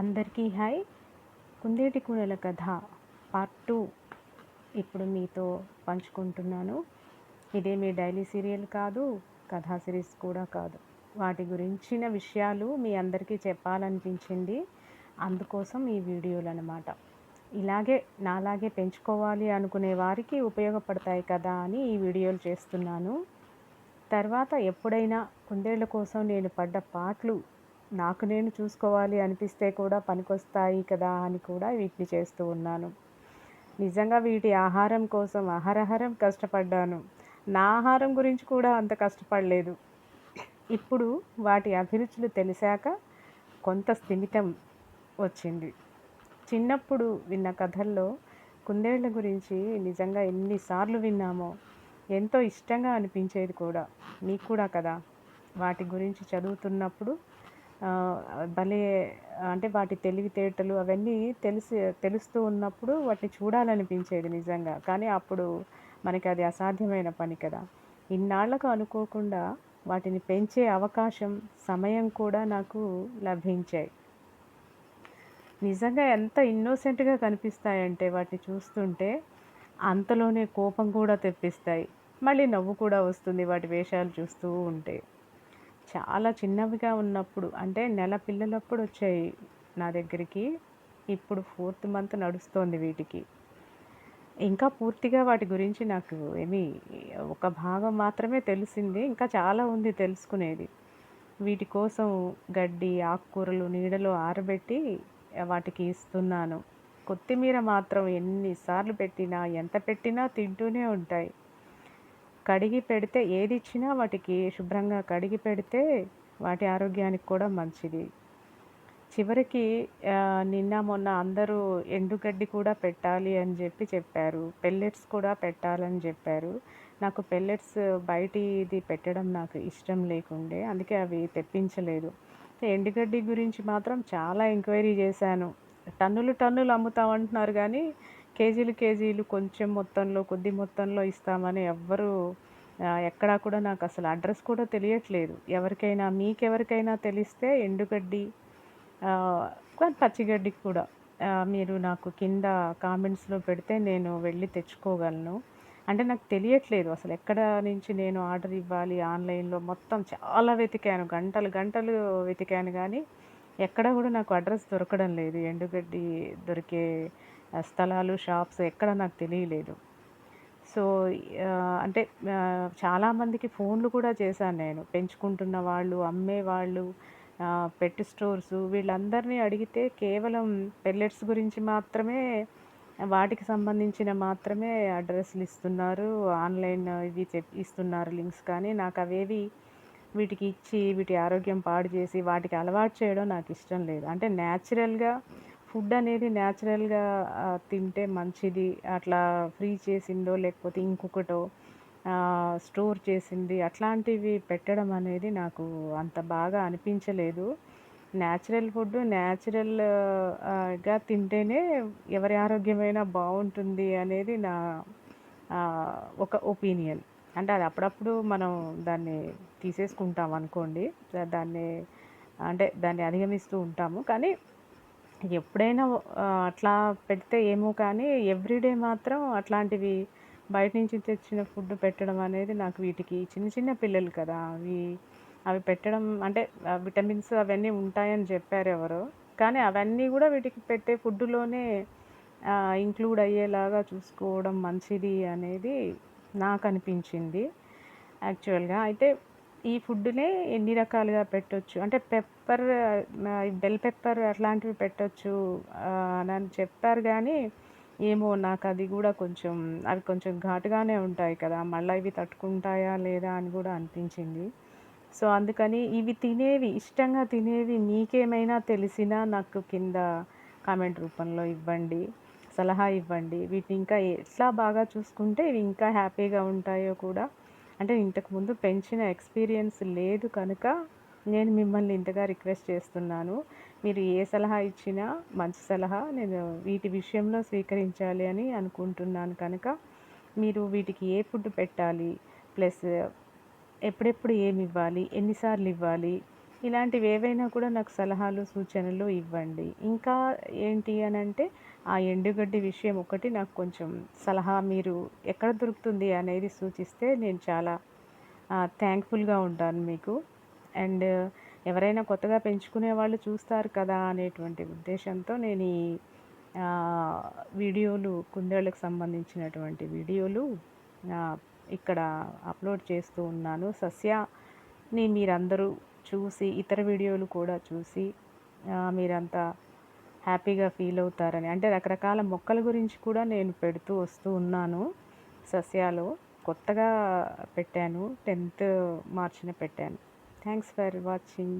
అందరికీ హాయ్. కుందేటి కూడల కథ part two ఇప్పుడు మీతో పంచుకుంటున్నాను. ఇదే మీ డైలీ సీరియల్ కాదు కథా సిరీస్ కూడా కాదు. వాటి గురించిన విషయాలు మీ అందరికీ చెప్పాలనిపించింది. అందుకోసం ఈ వీడియోలు అనమాట ఇలాగే నాలాగే పెంచుకోవాలి అనుకునే వారికి ఉపయోగపడతాయి కదా అని ఈ వీడియోలు చేస్తున్నాను. తర్వాత ఎప్పుడైనా కుందేళ్ళ కోసం నేను పడ్డ పాటలు నాకు నేను చూసుకోవాలి అనిపిస్తే కూడా పనికొస్తాయి కదా అని కూడా వీటిని చేస్తూ ఉన్నాను. నిజంగా వీటి ఆహారం కోసం అహరహరం కష్టపడ్డాను. నా ఆహారం గురించి కూడా అంత కష్టపడలేదు. ఇప్పుడు వాటి అభిరుచులు తెలిసాక కొంత స్థిమితం వచ్చింది. చిన్నప్పుడు విన్న కథల్లో కుందేళ్ళ గురించి నిజంగా ఎన్నిసార్లు విన్నామో ఎంతో ఇష్టంగా అనిపించేది కూడా. మీకు కూడా కదా? వాటి గురించి చదువుతున్నప్పుడు భలే అంటే వాటి తెలివితేటలు అవన్నీ తెలిసి తెలుస్తూ ఉన్నప్పుడు వాటిని చూడాలనిపించేది నిజంగా. కానీ అప్పుడు మనకి అది అసాధ్యమైన పని కదా. ఇన్నాళ్ళకు అనుకోకుండా వాటిని పెంచే అవకాశం సమయం కూడా నాకు లభించాయి. నిజంగా ఎంత ఇన్నోసెంట్గా కనిపిస్తాయంటే వాటిని చూస్తుంటే అంతలోనే కోపం కూడా తెప్పిస్తాయి. మళ్ళీ నవ్వు కూడా వస్తుంది వాటి వేషాలు చూస్తూ ఉంటే. చాలా చిన్నవిగా ఉన్నప్పుడు అంటే నెల పిల్లలప్పుడు వచ్చాయి నా దగ్గరికి. ఇప్పుడు ఫోర్త్ మంత్ నడుస్తోంది వీటికి. ఇంకా పూర్తిగా వాటి గురించి నాకు ఏమీ ఒక భాగం మాత్రమే తెలిసింది. ఇంకా చాలా ఉంది తెలుసుకునేది. వీటి కోసం గడ్డి ఆకుకూరలు నీడలో ఆరబెట్టి వాటికి ఇస్తున్నాను. కొత్తిమీర మాత్రం ఎన్నిసార్లు పెట్టినా ఎంత పెట్టినా తింటూనే ఉంటాయి. కడిగి పెడితే ఏది ఇచ్చినా వాటికి శుభ్రంగా కడిగి పెడితే వాటి ఆరోగ్యానికి కూడా మంచిది. చివరికి నిన్న మొన్న అందరూ ఎండుగడ్డి కూడా పెట్టాలి అని చెప్పి చెప్పారు. పెల్లెట్స్ కూడా పెట్టాలని చెప్పారు. నాకు పెల్లెట్స్ బయటిది పెట్టడం నాకు ఇష్టం లేకుండే అందుకే అవి తెప్పించలేదు. ఎండుగడ్డి గురించి మాత్రం చాలా ఎంక్వైరీ చేశాను. టన్నులు టన్నులు అమ్ముతామంటున్నారు కానీ కేజీలు కేజీలు కొంచెం మొత్తంలో కొద్ది మొత్తంలో ఇస్తామని ఎవ్వరూ ఎక్కడా కూడా నాకు అసలు అడ్రస్ కూడా తెలియట్లేదు. ఎవరికైనా మీకెవరికైనా తెలిస్తే ఎండుగడ్డి కానీ పచ్చిగడ్డి కూడా. మీరు నాకు కింద కామెంట్స్లో పెడితే నేను వెళ్ళి తెచ్చుకోగలను. అంటే నాకు తెలియట్లేదు అసలు ఎక్కడ నుంచి నేను ఆర్డర్ ఇవ్వాలి ఆన్లైన్లో. మొత్తం చాలా వెతికాను గంటలు గంటలు వెతికాను కానీ ఎక్కడ కూడా నాకు అడ్రస్ దొరకడం లేదు. ఎండుగడ్డి దొరికే స్థలాలు షాప్స్ ఎక్కడ నాకు తెలియలేదు. సో అంటే చాలామందికి ఫోన్లు కూడా చేశాను నేను. పెంచుకుంటున్న వాళ్ళు అమ్మే వాళ్ళు పెట్ స్టోర్స్ వీళ్ళందరినీ అడిగితే కేవలం పెల్లెట్స్ గురించి మాత్రమే వాటికి సంబంధించిన మాత్రమే అడ్రస్లు ఇస్తున్నారు. ఆన్లైన్ ఇవి చెప్ ఇస్తున్నారు లింక్స్ కానీ నాకు అవేవి వీటికి ఇచ్చి వీటి ఆరోగ్యం పాడు చేసి వాటికి అలవాటు చేయడం నాకు ఇష్టం లేదు. అంటే న్యాచురల్గా ఫుడ్ అనేది న్యాచురల్గా తింటే మంచిది. అట్లా ఫ్రీ చేసిందో లేకపోతే ఇంకొకటో స్టోర్ చేసింది అట్లాంటివి పెట్టడం అనేది నాకు అంత బాగా అనిపించలేదు. న్యాచురల్ ఫుడ్ న్యాచురల్గా తింటేనే ఎవరి ఆరోగ్యమైనా బాగుంటుంది అనేది నా ఒక ఒపీనియన్. అంటే అది అప్పుడప్పుడు మనం దాన్ని తీసేసుకుంటాం అనుకోండి. దాన్ని అంటే దాన్ని అధిగమిస్తూ ఉంటాము. కానీ ఎప్పుడైనా అట్లా పెడితే ఏమో కానీ ఎవ్రీడే మాత్రం అట్లాంటివి బయట నుంచి తెచ్చిన ఫుడ్ పెట్టడం అనేది నాకు వీటికి చిన్న చిన్న పిల్లలు కదా అవి అవి పెట్టడం అంటే విటమిన్స్ అవన్నీ ఉంటాయని చెప్పారు ఎవరో. కానీ అవన్నీ కూడా వీటికి పెట్టే ఫుడ్లోనే ఇంక్లూడ్ అయ్యేలాగా చూసుకోవడం మంచిది అనేది నాకు అనిపించింది యాక్చువల్గా. అయితే ఈ ఫుడ్నే ఎన్ని రకాలుగా పెట్టొచ్చు? అంటే పెప్పర్ బెల్ పెప్పర్ అట్లాంటివి పెట్టొచ్చు అని చెప్పారు కానీ ఏమో నాకు అది కూడా కొంచెం అవి కొంచెం ఘాటుగానే ఉంటాయి కదా మళ్ళీ ఇవి తట్టుకుంటాయా లేదా అని కూడా అనిపించింది. సో అందుకని ఇవి తినేవి ఇష్టంగా తినేవి మీకేమైనా తెలిసినా నాకు కింద కామెంట్ రూపంలో ఇవ్వండి సలహా ఇవ్వండి. వీటిని ఇంకా ఎట్లా బాగా చూసుకుంటే ఇవి ఇంకా హ్యాపీగా ఉంటాయో కూడా అంటే ఇంతకుముందు పెంచిన ఎక్స్పీరియన్స్ లేదు కనుక నేను మిమ్మల్ని ఇంతగా రిక్వెస్ట్ చేస్తున్నాను. మీరు ఏ సలహా ఇచ్చినా మంచి సలహా నేను వీటి విషయంలో స్వీకరించాలి అని అనుకుంటున్నాను కనుక మీరు వీటికి ఏ ఫుడ్ పెట్టాలి? ప్లస్ ఎప్పుడెప్పుడు ఏమి ఇవ్వాలి? ఎన్నిసార్లు ఇవ్వాలి? ఇలాంటివి ఏవైనా కూడా నాకు సలహాలు సూచనలు ఇవ్వండి. ఇంకా ఏంటి అని అంటే ఆ ఎండుగడ్డి విషయం ఒకటి నాకు కొంచెం సలహా మీరు ఎక్కడ దొరుకుతుంది అనేది సూచిస్తే నేను చాలా థ్యాంక్ఫుల్గా ఉంటాను మీకు. అండ్ ఎవరైనా కొత్తగా పెంచుకునే వాళ్ళు చూస్తారు కదా అనేటువంటి ఉద్దేశంతో నేను ఈ వీడియోలు కుందేళ్ళకు సంబంధించినటువంటి వీడియోలు ఇక్కడ అప్లోడ్ చేస్తూ ఉన్నాను. సస్యాని మీరందరూ చూసి ఇతర వీడియోలు కూడా చూసి మీరంతా హ్యాపీగా ఫీల్ అవుతారని. అంటే రకరకాల మొక్కల గురించి కూడా నేను పెడుతూ వస్తూ ఉన్నాను. సస్యాలు కొత్తగా పెట్టాను. టెన్త్ మార్చిన పెట్టాను. Thanks for watching.